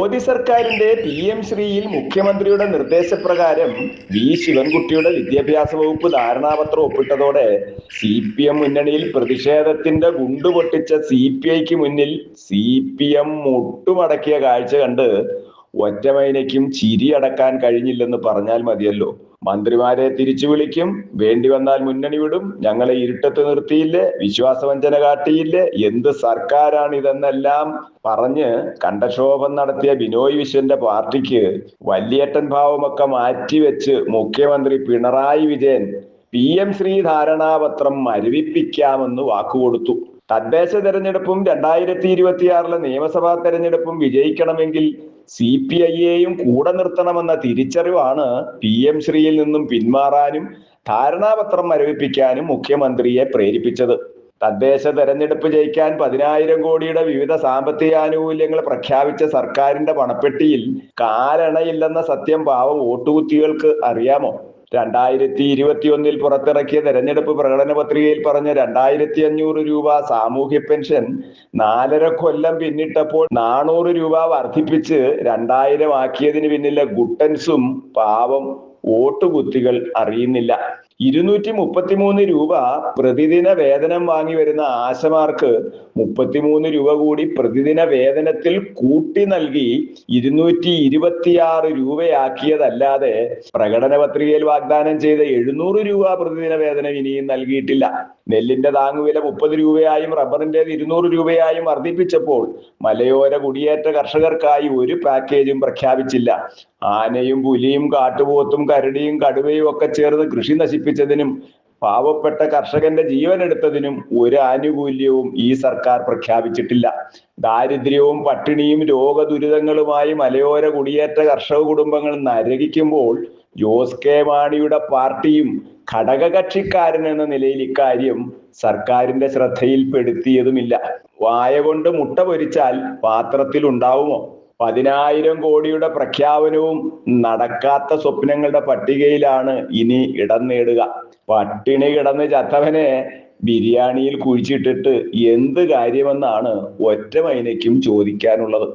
മോദി സർക്കാരിന്റെ P M ശ്രീയിൽ മുഖ്യമന്ത്രിയുടെ നിർദ്ദേശപ്രകാരം വി ശിവൻകുട്ടിയുടെ വിദ്യാഭ്യാസ വകുപ്പ് ധാരണാപത്രം ഒപ്പിട്ടതോടെ സി പി എം മുന്നണിയിൽ പ്രതിഷേധത്തിന്റെ ഗുണ്ട് പൊട്ടിച്ച സി പി ഐക്ക് മുന്നിൽ സി പി എം മുട്ടുമടക്കിയ കാഴ്ച കണ്ട് ഒറ്റമൈനയ്ക്കും ചിരി അടക്കാൻ കഴിഞ്ഞില്ലെന്ന് പറഞ്ഞാൽ മതിയല്ലോ. മന്ത്രിമാരെ തിരിച്ചു വിളിക്കും. വേണ്ടി വന്നാൽ മുന്നണി വിടും. ഞങ്ങളെ ഇരുട്ടത്ത് നിർത്തിയില്ലേ? വിശ്വാസവഞ്ചന കാട്ടിയില്ലേ? എന്ത് സർക്കാരാണ് ഇതെന്നെല്ലാം പറഞ്ഞ് കണ്ടക്ഷോഭം നടത്തിയ ബിനോയ് വിശ്വന്റെ പാർട്ടിക്ക് വല്യേട്ടൻ ഭാവമൊക്കെ മാറ്റിവെച്ച് മുഖ്യമന്ത്രി പിണറായി വിജയൻ പി എം ശ്രീ ധാരണാപത്രം മരവിപ്പിക്കാമെന്ന് വാക്കുകൊടുത്തു. തദ്ദേശ തെരഞ്ഞെടുപ്പും രണ്ടായിരത്തി ഇരുപത്തിയാറിലെ നിയമസഭാ തെരഞ്ഞെടുപ്പും വിജയിക്കണമെങ്കിൽ സി പി ഐയെയും കൂടെ നിർത്തണമെന്ന തിരിച്ചറിവാണ് പി എം ശ്രീയിൽ നിന്നും പിന്മാറാനും ധാരണാപത്രം മരവിപ്പിക്കാനും മുഖ്യമന്ത്രിയെ പ്രേരിപ്പിച്ചത്. തദ്ദേശ തെരഞ്ഞെടുപ്പ് ജയിക്കാൻ പതിനായിരം കോടിയുടെ വിവിധ സാമ്പത്തിക ആനുകൂല്യങ്ങൾ പ്രഖ്യാപിച്ച സർക്കാരിന്റെ പണപ്പെട്ടിയിൽ കാലണയില്ലെന്ന സത്യം പാവം വോട്ടുകുത്തികൾക്ക് അറിയാമോ? രണ്ടായിരത്തി ഇരുപത്തി ഒന്നിൽ പുറത്തിറക്കിയ തെരഞ്ഞെടുപ്പ് പ്രകടന പത്രികയിൽ പറഞ്ഞ രണ്ടായിരത്തി അഞ്ഞൂറ് രൂപ സാമൂഹ്യ പെൻഷൻ നാലര കൊല്ലം പിന്നിട്ടപ്പോൾ നാനൂറ് രൂപ വർദ്ധിപ്പിച്ച് രണ്ടായിരം ആക്കിയതിന് പിന്നിലെ ഗുട്ടൻസും പാവം വോട്ടുകുത്തികൾ അറിയുന്നില്ല. ഇരുന്നൂറ്റി മുപ്പത്തിമൂന്ന് രൂപ പ്രതിദിന വേതനം വാങ്ങി വരുന്ന ആശമാർക്ക് മുപ്പത്തിമൂന്ന് രൂപ കൂടി പ്രതിദിന വേതനത്തിൽ കൂട്ടി നൽകി ഇരുന്നൂറ്റി ഇരുപത്തിയാറ് രൂപയാക്കിയതല്ലാതെ പ്രകടന പത്രികയിൽ വാഗ്ദാനം ചെയ്ത എഴുന്നൂറ് രൂപ പ്രതിദിന വേതനം ഇനിയും നൽകിയിട്ടില്ല. നെല്ലിന്റെ താങ്ങുവില മുപ്പത് രൂപയായും റബ്ബറിന്റേത് ഇരുന്നൂറ് രൂപയായും വർദ്ധിപ്പിച്ചപ്പോൾ മലയോര കുടിയേറ്റ കർഷകർക്കായി ഒരു പാക്കേജും പ്രഖ്യാപിച്ചില്ല. ആനയും പുലിയും കാട്ടുപോത്തും കരടിയും കടുവയും ഒക്കെ ചേർന്ന് കൃഷി നശിപ്പിച്ചതിനും പാവപ്പെട്ട കർഷകന്റെ ജീവൻ എടുത്തതിനും ഒരു ആനുകൂല്യവും ഈ സർക്കാർ പ്രഖ്യാപിച്ചിട്ടില്ല. ദാരിദ്ര്യവും പട്ടിണിയും രോഗദുരിതങ്ങളുമായി മലയോര കുടിയേറ്റ കർഷക കുടുംബങ്ങൾ നരകിക്കുമ്പോൾ ജോസ് കെ മാണിയുടെ പാർട്ടിയും ഘടകകക്ഷിക്കാരൻ എന്ന നിലയിൽ ഇക്കാര്യം സർക്കാരിന്റെ ശ്രദ്ധയിൽപ്പെടുത്തിയതുമില്ല. വായ കൊണ്ട് മുട്ട പൊരിച്ചാൽ പാത്രത്തിൽ ഉണ്ടാവുമോ പതിനായിരം കോടിയുടെ പ്രഖ്യാപനവും നടക്കാത്ത സ്വപ്നങ്ങളുടെ പട്ടികയിലാണ് ഇനി ഇടം നേടുക. പട്ടിണി കിടന്ന് ചത്തവനെ ബിരിയാണിയിൽ കുഴിച്ചിട്ടിട്ട് എന്ത് കാര്യമെന്നാണ് ഒറ്റ മൈനയ്ക്കും ചോദിക്കാനുള്ളത്.